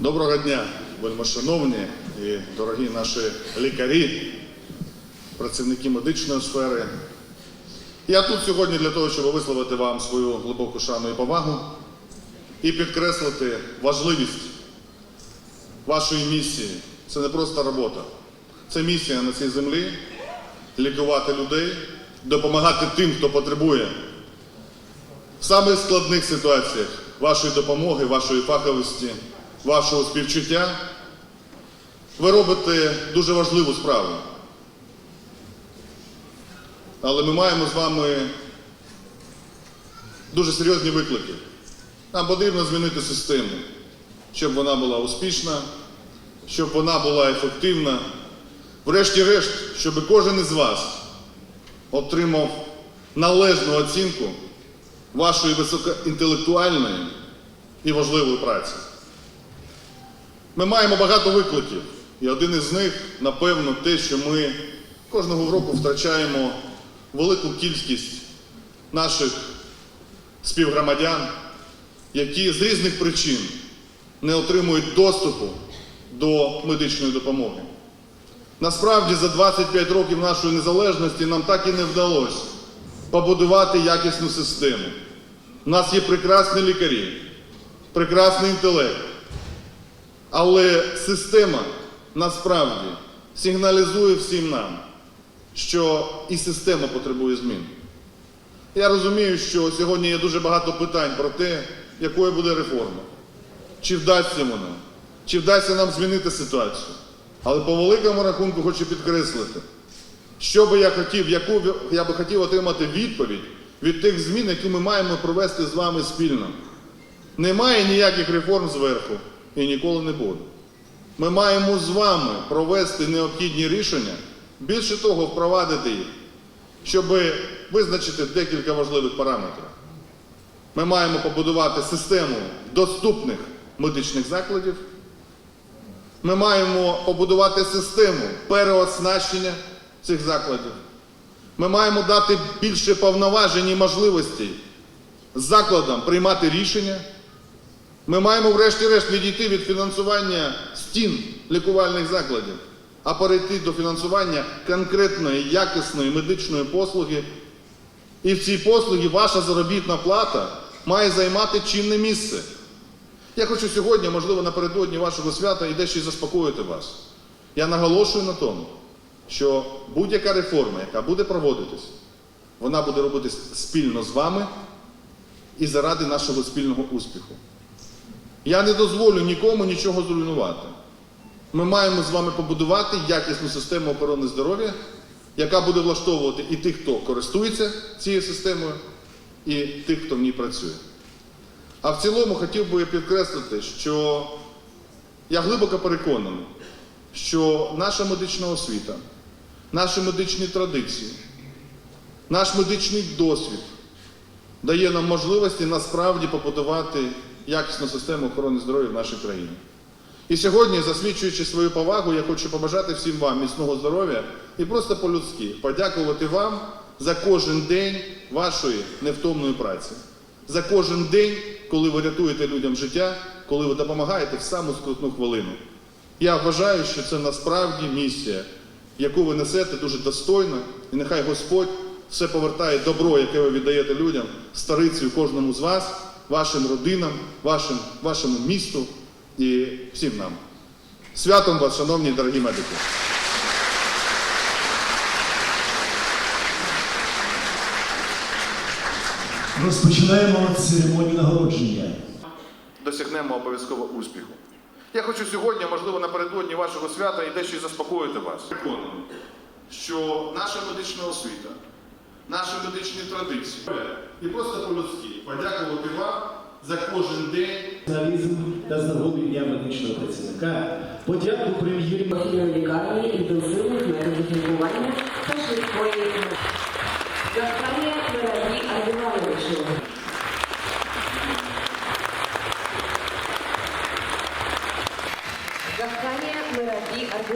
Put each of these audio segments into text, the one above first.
Доброго дня, вельмишановні і дорогі наші лікарі, працівники медичної сфери. Я тут сьогодні для того, щоб висловити вам свою глибоку шану і повагу і підкреслити важливість вашої місії. Це не просто робота, це місія на цій землі лікувати людей, допомагати тим, хто потребує в самих складних ситуаціях вашої допомоги, вашої фаховості, вашого співчуття. Ви робите дуже важливу справу. Але ми маємо з вами дуже серйозні виклики. Нам потрібно змінити систему, щоб вона була успішна, щоб вона була ефективна. Врешті-решт, щоб кожен із вас отримав належну оцінку вашої високоінтелектуальної і важливої праці. Ми маємо багато викликів, і один із них, напевно, те, що ми кожного року втрачаємо велику кількість наших співгромадян, які з різних причин не отримують доступу до медичної допомоги. Насправді, за 25 років нашої незалежності нам так і не вдалося побудувати якісну систему. У нас є прекрасні лікарі, прекрасний інтелект. Але система насправді сигналізує всім нам, що і система потребує змін. Я розумію, що сьогодні є дуже багато питань про те, якою буде реформа, чи вдасться вона, чи вдасться нам змінити ситуацію. Але по великому рахунку хочу підкреслити, що би я хотів, яку я би хотів отримати відповідь від тих змін, які ми маємо провести з вами спільно. Немає ніяких реформ зверху і ніколи не буде. Ми маємо з вами провести необхідні рішення, більше того, впровадити їх, щоб визначити декілька важливих параметрів. Ми маємо побудувати систему доступних медичних закладів. Ми маємо побудувати систему переоснащення цих закладів. Ми маємо дати більше повноважень і можливостей закладам приймати рішення. Ми маємо врешті-решт відійти від фінансування стін лікувальних закладів, а перейти до фінансування конкретної якісної медичної послуги. І в цій послугі ваша заробітна плата має займати чинне місце. Я хочу сьогодні, можливо, напередодні вашого свята і дещо заспокоїти вас. Я наголошую на тому, що будь-яка реформа, яка буде проводитись, вона буде робитись спільно з вами і заради нашого спільного успіху. Я не дозволю нікому нічого зруйнувати. Ми маємо з вами побудувати якісну систему охорони здоров'я, яка буде влаштовувати і тих, хто користується цією системою, і тих, хто в ній працює. А в цілому хотів би підкреслити, що я глибоко переконаний, що наша медична освіта, наші медичні традиції, наш медичний досвід дає нам можливості насправді побудувати якісну систему охорони здоров'я в нашій країні. І сьогодні, засвідчуючи свою повагу, я хочу побажати всім вам міцного здоров'я і просто по-людськи подякувати вам за кожен день вашої невтомної праці, за кожен день, коли ви рятуєте людям життя, коли ви допомагаєте в саму скрутну хвилину. Я вважаю, що це насправді місія, яку ви несете дуже достойно, і нехай Господь все повертає добро, яке ви віддаєте людям, старицею кожному з вас, вашим родинам, вашим, вашому місту і всім нам. Святом вас, шановні дорогі медики! Розпочинаємо церемонію нагородження. Досягнемо обов'язково успіху. Я хочу сьогодні, можливо, напередодні вашого свята і дещо заспокоїти вас. Переконаний, що наша медична освіта, наші медичні традиції і просто по-людськи подякувати вам за кожен день. Професіоналізм та нагоду дня медичного працівника. Подяку прем'єрі лікарні, інтенсивних методів лікування та швидкої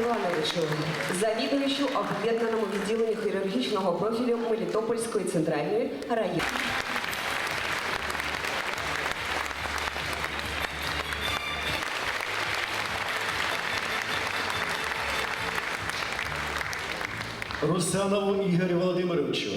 Івановичу, завідувачу об'єднаному відділенню хірургічного профілю Мелітопольської центральної райони. Русанову Ігорю Володимировичу.